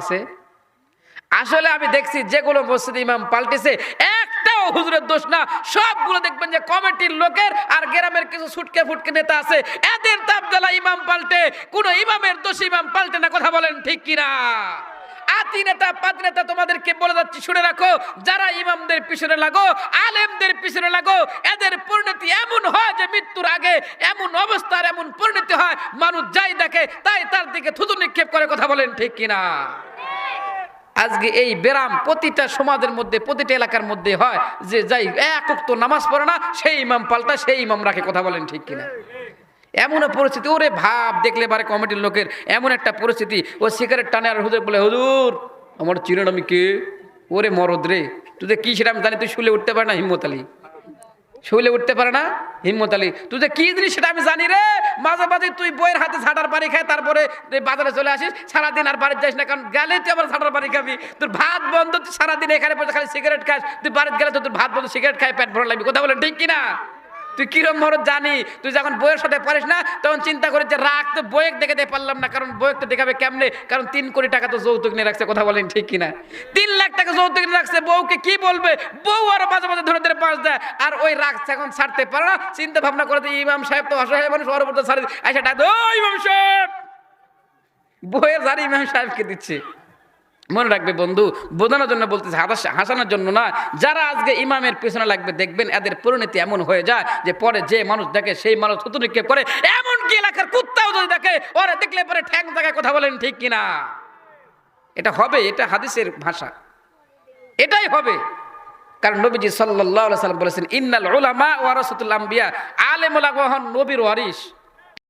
আছে? আসলে আমি দেখছি যেগুলো মসজিদ ইমাম পাল্টেছে, একটাও হুজুরের দোষ না। সবগুলো দেখবেন যে কমিটির লোকের আর গ্রামের কিছু ছুটকে ফুটকে নেতা আছে। এদের তাবদালা ইমাম পাল্টে, কোন ইমামের দোষ ইমাম পাল্টে না, কথা বলেন ঠিক কিনা? আতি নেতা পাতি নেতা তোমাদেরকে বলে যাচ্ছি, শুনে রাখো, যারা ইমামদের পিছনে লাগো, আলেমদের পিছনে লাগো, এদের পরিণতি এমন হয় যে মৃত্যুর আগে এমন অবস্থার এমন পরিণতি হয়, মানুষ যাই দেখে, তাই তার দিকে থুতু নিক্ষেপ করে, কথা বলেন ঠিক কিনা? আজকে এই ব্যারাম প্রতিটা সমাজের মধ্যে, প্রতিটা এলাকার মধ্যে হয় যে যাই একক তো নামাজ পড়ে না, সেই ইমাম পাল্টা, সেই ইমাম রাখে, কথা বলেন ঠিক কিনা? এমন পরিস্থিতি, ওরে ভাব, দেখলে পারে কমিটির লোকের এমন একটা পরিস্থিতি, ও সিগারেট টানে আর হুজুর বলে, হুজুর, আমার চিনেন আমি কে? ওরে মরদ রে, তুই কি সেটা আমি জানি, তুই শুলে উঠতে পারে না হিম্মত আলী। শুলে উঠতে পারে না? হিম্মত আলী, তুই যে কি জিনিস সেটা আমি জানি রে? মাঝে মাঝে তুই বইয়ের হাতে ছাটার পানি খায়, তারপরে বাজারে চলে আসিস, সারাদিন আর বাড়িতে যাস না, কারণ গেলে তুই আবার ছাটার পানি খাবি। তোর ভাত বন্ধ, তুই সারাদিন এখানে পড়ে খালি সিগারেট খাস, তুই বাড়িতে গেলে তো তোর ভাত বন্ধ সিগারেট খায়, পেট ভরা লাগবি। কথা বলে ঠিক কিনা? তুই কিরম মরদ জানি? তুই যখন বইয়ের সাথে পারিস না, তখন চিন্তা করে যে রাখ তো বইয়ের দেখে দিয়ে পারলাম না, কারণ বইয়ের তো দেখাবে কেমনে? কারণ তিন কোটি টাকা তো যৌতুক নিয়ে রাখছে, কথা বলেন ঠিক কিনা? তিন লাখ টাকা যৌতুক নিয়ে রাখছে, বউকে কি বলবে? বউ আর মাঝে মাঝে ধরে ধরে পাঁচ দেয়, আর ওই রাখছে এখন ছাড়তে পারে না। চিন্তা ভাবনা করে ইমাম সাহেব তো অসহায় মানুষ তো ছাড়ে আচ্ছা ইমাম সাহেব! বইয়ের ঝাড়ি ইমাম সাহেবকে দিচ্ছে। মনে রাখবে বন্ধু, বোঝানোর জন্য বলতেছে হাসা- হাসানোর জন্য না। যারা আজকে ইমামের পেছনে লাগবে, দেখবেন এদের পরিণতি এমন হয়ে যায় যে পরে যে মানুষ দেখে, সেই মানুষ থুতু নিক্ষেপ করে। এমনকি এলাকার কুত্তাও যদি দেখে, ওরা দেখলে পরে ঠ্যাং জায়গায় কথা বলেন, ঠিক কিনা এটা হবে, এটা হাদিসের ভাষা। এটাই হবে। কারণ নবীজি আলাইহি সাল্লাম বলেছেন, ইন্নাল উলামা ওয়ারাসাতুল আম্বিয়া। আলেম ওলামা হন নবীর ওয়ারিস